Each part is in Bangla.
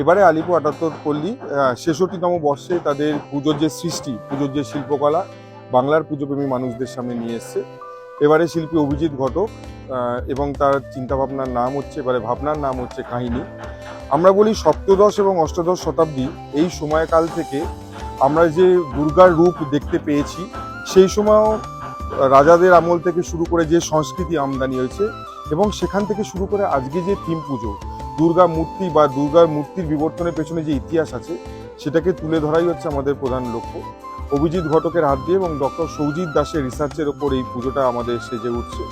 এবারে আলিপুর আটাত্তর পল্লী ছেষট্টিতম বর্ষে তাদের পুজোর যে সৃষ্টি, পুজোর যে শিল্পকলা, বাংলার পুজোপ্রেমী মানুষদের সামনে নিয়ে এসছে। এবারে শিল্পী অভিজিৎ ঘটক এবং তার চিন্তাভাবনার নাম হচ্ছে, এবারে ভাবনার নাম হচ্ছে কাহিনী। আমরা বলি সপ্তদশ এবং অষ্টাদশ শতাব্দী, এই সময়কাল থেকে আমরা যে দুর্গার রূপ দেখতে পেয়েছি, সেই সময়ও রাজাদের আমল থেকে শুরু করে যে সংস্কৃতি আমদানি হয়েছে, এবং সেখান থেকে শুরু করে আজকে যে থিম পুজো দুর্গা মূর্তি বা দুর্গার মূর্তির বিবর্তনের পেছনে যে ইতিহাস আছে, সেটাকে তুলে ধরাই হচ্ছে আমাদের প্রধান লক্ষ্য। অভিজিৎ ঘটকের হাত দিয়ে এবং ডক্টর সৌজিৎ দাসের রিসার্চের ওপর এই পুজোটা আমাদের সেজে উঠছে।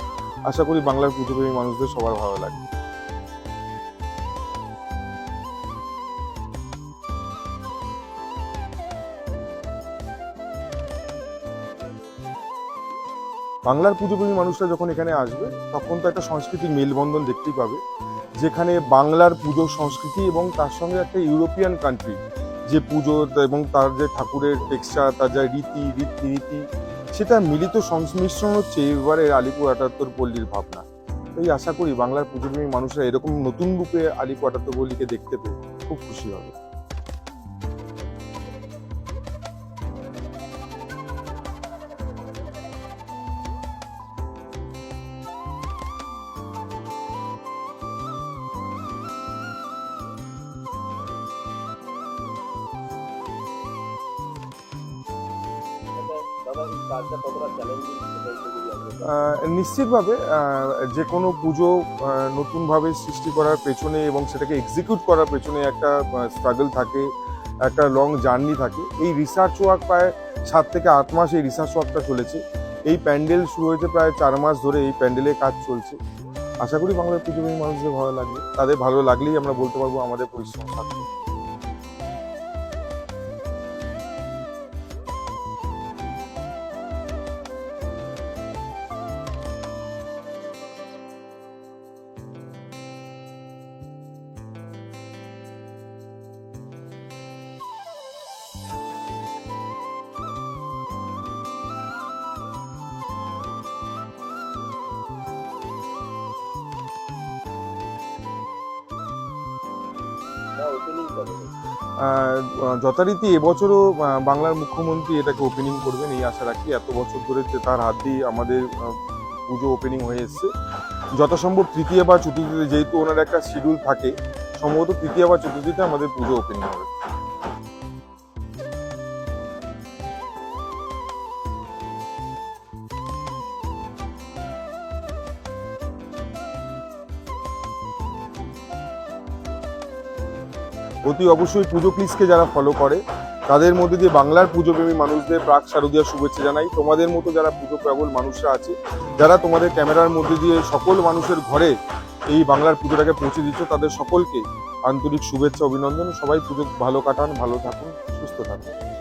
আশা করি বাংলার পুজোপ্রেমী মানুষদের সবার ভালো লাগবে। বাংলার পুজোপ্রেমী মানুষরা যখন এখানে আসবে, তখন তো একটা সংস্কৃতির মেলবন্ধন দেখতেই পাবে। যেখানে বাংলার পুজো সংস্কৃতি এবং তার সঙ্গে একটা ইউরোপিয়ান কান্ট্রি যে পুজো এবং তার যে ঠাকুরের টেক্সচার তার যা রীতি রীতি সেটা মিলিত সংমিশ্রণ হচ্ছে এবারের আলিপুর আটাত্তর পল্লীর ভাবনা। তাই আশা করি বাংলার পুজোপ্রেমী মানুষরা এরকম নতুন রূপে আলিপুর আটাত্তর পল্লীকে দেখতে পেয়ে খুব খুশি হবে। নিশ্চিতভাবে যে কোনো পুজো নতুনভাবে সৃষ্টি করার পেছনে এবং সেটাকে এক্সিকিউট করার পেছনে একটা স্ট্রাগল থাকে, একটা লং জার্নি থাকে। এই রিসার্চ ওয়ার্ক প্রায় সাত থেকে আট মাস এই রিসার্চ ওয়ার্কটা চলেছে। এই প্যান্ডেল শুরু হয়েছে প্রায় চার মাস ধরে এই প্যান্ডেলের কাজ চলছে। আশা করি বাংলার পুজোপ্রেমী মানুষদের ভালো লাগবে। তাদের ভালো লাগলেই আমরা বলতে পারব আমাদের পরিশ্রম যথারীতি এবছরও বাংলার মুখ্যমন্ত্রী এটাকে ওপেনিং করবেন, এই আশা রাখি। এত বছর ধরে যে তার হাত দিয়ে আমাদের পুজো ওপেনিং হয়ে এসছে। যথাসম্ভব তৃতীয় বা চতুর্থীতে যেহেতু ওনার একটা শিডিউল থাকে, সম্ভবত তৃতীয় বা চতুর্থীতে আমাদের পুজো ওপেনিং হবে। অতি অবশ্যই পুজো প্লিজকে যারা ফলো করে, তাদের মধ্যে দিয়ে বাংলার পুজোপ্রেমী মানুষদের প্রাক শারদীয় শুভেচ্ছা জানাই। তোমাদের মতো যারা পুজো প্রবল মানুষরা আছে, যারা তোমাদের ক্যামেরার মধ্যে দিয়ে সকল মানুষের ঘরে এই বাংলার পুজোটাকে পৌঁছে দিচ্ছ তাদের সকলকে আন্তরিক শুভেচ্ছা, অভিনন্দন। সবাই পুজো ভালো কাটান, ভালো থাকুন, সুস্থ থাকুন।